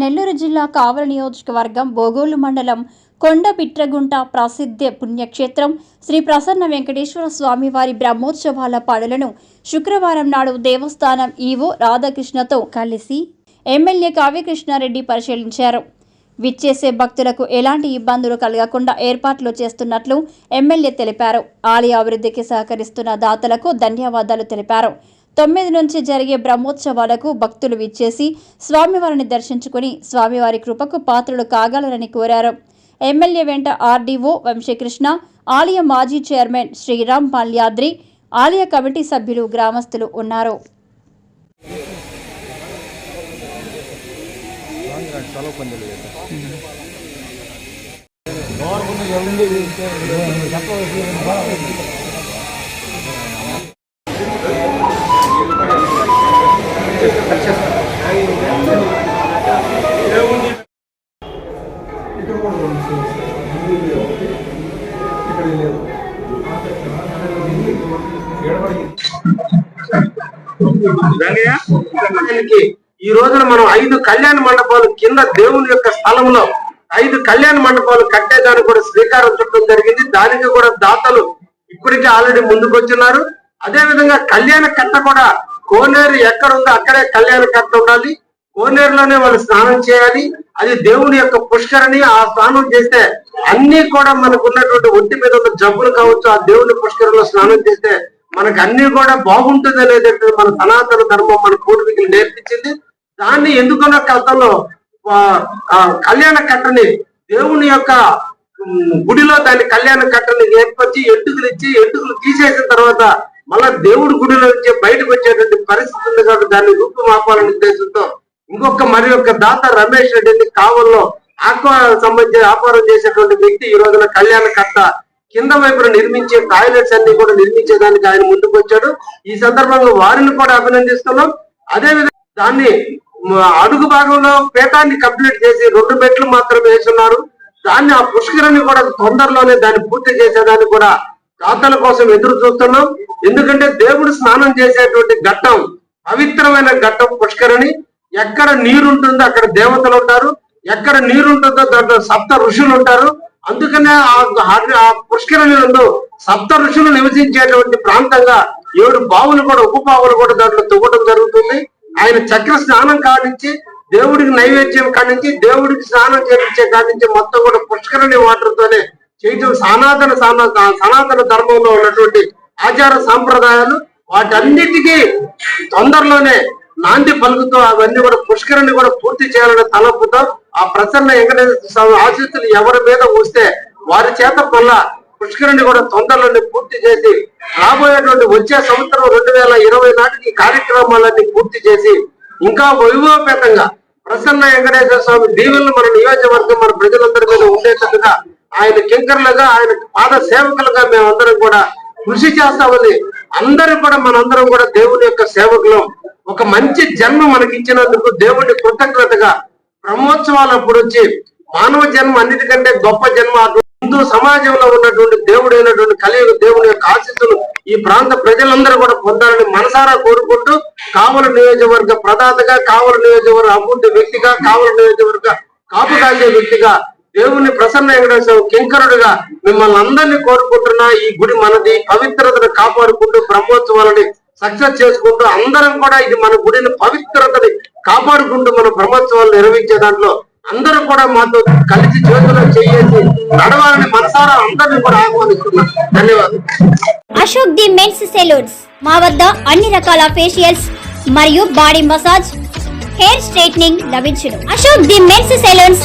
నెల్లూరు జిల్లా కావలి నియోజకవర్గం బోగోలు మండలం కొండబిట్రగుంట ప్రసిద్ధ పుణ్యక్షేత్రం శ్రీ ప్రసన్న వెంకటేశ్వర స్వామి వారి బ్రహ్మోత్సవాల పాడులను శుక్రవారం నాడు దేవస్థానం ఈవో రాధాకృష్ణతో కలిసి ఎమ్మెల్యే కావ్యకృష్ణారెడ్డి పరిశీలించారు. విచ్చేసే భక్తులకు ఎలాంటి ఇబ్బందులు కలగకుండా ఏర్పాట్లు చేస్తున్నట్లు ఎమ్మెల్యే తెలిపారు. ఆలయ అభివృద్ధికి సహకరిస్తున్న దాతలకు ధన్యవాదాలు తెలిపారు. తొమ్మిది నుంచి జరిగే బ్రహ్మోత్సవాలకు భక్తులు విచ్చేసి స్వామివారిని దర్శించుకుని స్వామివారి కృపకు పాత్రలు కాగలరని కోరారు. ఎమ్మెల్యే వెంట ఆర్డీఓ వంశీకృష్ణ ఆలయ మాజీ చైర్మన్ శ్రీరామ్ పాల్యాద్రి ఆలయ కమిటీ సభ్యులు గ్రామస్తులు ఉన్నారు. ఈ రోజున మనం ఐదు కళ్యాణ మండపాలు కింద దేవుని యొక్క స్థలంలో ఐదు కళ్యాణ మండపాలు కట్టేదానికి కూడా శ్రీకారం చుట్టడం జరిగింది. దానికి కూడా దాతలు ఇప్పటికే ఆల్రెడీ ముందుకు వచ్చినారు అదే విధంగా కళ్యాణ కట్ట కూడా కోనేరు ఎక్కడ ఉందో అక్కడే కళ్యాణ కట్ట ఉండాలి. కోనేరులోనే వాళ్ళు స్నానం చేయాలి. అది దేవుని యొక్క పుష్కరని ఆ స్నానం చేస్తే అన్ని కూడా మనకు ఉన్నటువంటి ఒంటి మీద ఉన్న జబ్బులు కావచ్చు ఆ దేవుని పుష్కరంలో స్నానం చేస్తే మనకు అన్ని కూడా బాగుంటుంది అనేది మన సనాతన ధర్మం మన పూర్వీకులు నేర్పించింది. దాన్ని ఎందుకున్న కథలో కళ్యాణ కట్టని దేవుని యొక్క గుడిలో దాని కళ్యాణ కట్టని ఏర్పరిచి ఎంటుకలు ఇచ్చి ఎంటుకలు తీసేసిన తర్వాత మళ్ళా దేవుడి గుడిలో నుంచి బయటకు వచ్చేటట్టు పరిస్థితి ఉంది కాబట్టి దాన్ని రూపుమాపాలనే ఉద్దేశంతో ఇంకొక మరి యొక్క దాత రమేష్ రెడ్డిని కావల్లో ఆక్వా సంబంధించి వ్యాపారం చేసేటువంటి వ్యక్తి ఈ రోజున కళ్యాణకట్ట కింద వైపున నిర్మించే టాయిలెట్స్ అన్ని కూడా నిర్మించేదానికి ఆయన ముందుకు వచ్చాడు. ఈ సందర్భంగా వారిని కూడా అభినందిస్తున్నాం. అదే విధంగా దాన్ని అడుగు భాగంలో పేటాన్ని కంప్లీట్ చేసి రెండు మెట్లు మాత్రమే వేస్తున్నారు దాన్ని ఆ పుష్కరిని కూడా తొందరలోనే దాన్ని పూర్తి చేసేదానికి కూడా దాతల కోసం ఎదురు చూస్తున్నాం. ఎందుకంటే దేవుడు స్నానం చేసేటువంటి ఘట్టం పవిత్రమైన ఘట్టం పుష్కరణి. ఎక్కడ నీరు ఉంటుందో అక్కడ దేవతలు ఉంటారు. ఎక్కడ నీరు ఉంటుందో దాంట్లో సప్త ఋషులు ఉంటారు. అందుకనే ఆ- పుష్కరణి నందు సప్త ఋషులు నివసించేటువంటి ప్రాంతంగా ఏడు బావులు కూడా ఉప బావులు కూడా దాంట్లో తువ్వడం జరుగుతుంది. ఆయన చక్ర స్నానం కానించి దేవుడికి నైవేద్యం కానించి దేవుడికి స్నానం చేయించే కానించి మొత్తం కూడా పుష్కరణి వాటర్ తోనే చేయటం సనాతన సనాతన ధర్మంలో ఉన్నటువంటి ఆచార సాంప్రదాయాలు వాటన్నిటికీ తొందరలోనే నాంది పలుకుతూ అవన్నీ కూడా పుష్కరిని కూడా పూర్తి చేయాలని తలపుతో ఆ ప్రసన్న వెంకటేశ్వర స్వామి ఆశీస్సులు ఎవరి మీద వస్తే వారి చేత వల్ల పుష్కరిని కూడా తొందరలోనే పూర్తి చేసి రాబోయేటువంటి వచ్చే సంవత్సరం రెండు వేల ఇరవై నాటికి కార్యక్రమాలన్నీ పూర్తి చేసి ఇంకా వైభవపేతంగా ప్రసన్న వెంకటేశ్వర స్వామి దీవెనలు మన నియోజకవర్గం మన ప్రజలందరి మీద ఉండేటట్టుగా ఆయన కింకర్లుగా ఆయన పాద సేవకులుగా మేమందరం కూడా కృషి చేస్తామని అందరూ కూడా మనందరం కూడా దేవుని యొక్క సేవకులం. ఒక మంచి జన్మ మనకి ఇచ్చినందుకు దేవుడి కృతజ్ఞతగా బ్రహ్మోత్సవాలు అప్పుడు వచ్చి మానవ జన్మ అన్నిటికంటే గొప్ప జన్మ హిందూ సమాజంలో ఉన్నటువంటి దేవుడు అయినటువంటి కలియుగ దేవుని యొక్క ఆశీస్సులు ఈ ప్రాంత ప్రజలందరూ కూడా పొందాలని మనసారా కోరుకుంటూ కావల నియోజకవర్గ ప్రదాతగా కావల నియోజకవర్గ అభివృద్ధి వ్యక్తిగా కావల నియోజకవర్గ కాపు కాసే వ్యక్తిగా దేవుని ప్రసన్న వెంకటేశ్వర కింకరుడుగా మిమ్మల్ని అందరినీ కోరుకుంటున్నా ఈ గుడి మనది. పవిత్రతను కాపాడుకుంటూ బ్రహ్మోత్సవాలని సక్సెస్ చేసుకుంటూ అందరం కూడా ఇది మన గుడిని పవిత్రతని కాపాడుకుంటూ మన బ్రహ్మోత్సవాలు నిర్వహించే దాంట్లో అందరూ కూడా మాతో కలిసి చేతులు చేసి నడవాలని మనసారా అందరినీ కూడా ఆహ్వానిస్తున్నాం. ధన్యవాదాలు. Ashok the men's salons. మా వద్ద అన్ని రకాల ఫేషియల్స్ మరియు బాడీ మసాజ్ హెయిర్ స్ట్రైట్నింగ్ లభించును. Ashok the men's salons.